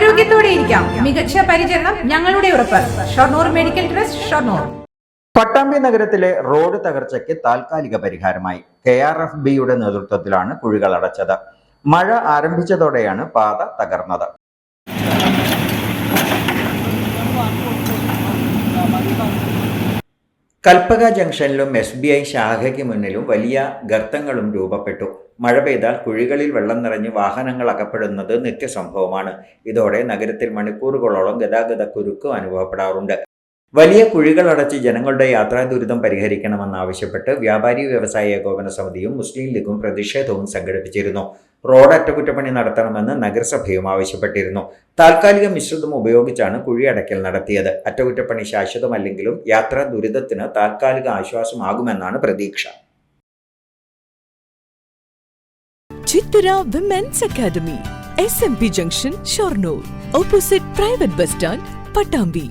ആരോഗ്യത്തോടെ ഇരിക്കാം. മികച്ച പരിചരണം ഞങ്ങളുടെ ഉറപ്പ്. Shoranur medical trust Shoranur. Pattambi നഗരത്തിലെ റോഡ് തകർച്ചയ്ക്ക് താൽക്കാലിക പരിഹാരമായി. കെ ആർ എഫ് ബിയുടെ നേതൃത്വത്തിലാണ് കുഴികൾ അടച്ചത്. മഴ ആരംഭിച്ചതോടെയാണ് പാത തകർന്നത്. കൽപ്പക ജംഗ്ഷനിലും എസ് ബി ഐ ശാഖയ്ക്ക് മുന്നിലും വലിയ ഗർത്തങ്ങളും രൂപപ്പെട്ടു. മഴ പെയ്താൽ കുഴികളിൽ വെള്ളം നിറഞ്ഞ് വാഹനങ്ങൾ അകപ്പെടുന്നത് നിത്യസംഭവമാണ്. ഇതോടെ നഗരത്തിൽ മണിക്കൂറുകളോളം ഗതാഗത കുരുക്ക് അനുഭവപ്പെടാറുണ്ട്. വലിയ കുഴികൾ അടച്ച് ജനങ്ങളുടെ യാത്രാ ദുരിതം പരിഹരിക്കണമെന്നാവശ്യപ്പെട്ട് വ്യാപാരി വ്യവസായ ഏകോപന സമിതിയും മുസ്ലിം ലീഗും പ്രതിഷേധവും സംഘടിപ്പിച്ചിരുന്നു. റോഡ് അറ്റകുറ്റപ്പണി നടത്തണമെന്ന് നഗരസഭയും ആവശ്യപ്പെട്ടിരുന്നു. താൽക്കാലിക മിശ്രിതം ഉപയോഗിച്ചാണ് കുഴി അടയ്ക്കൽ നടത്തിയത്. അറ്റകുറ്റപ്പണി ശാശ്വതമല്ലെങ്കിലും യാത്രാ ദുരിതത്തിന് താൽക്കാലിക ആശ്വാസമാകുമെന്നാണ് പ്രതീക്ഷ. Women's academy junction Shoranur opposite private bus stand Pattambi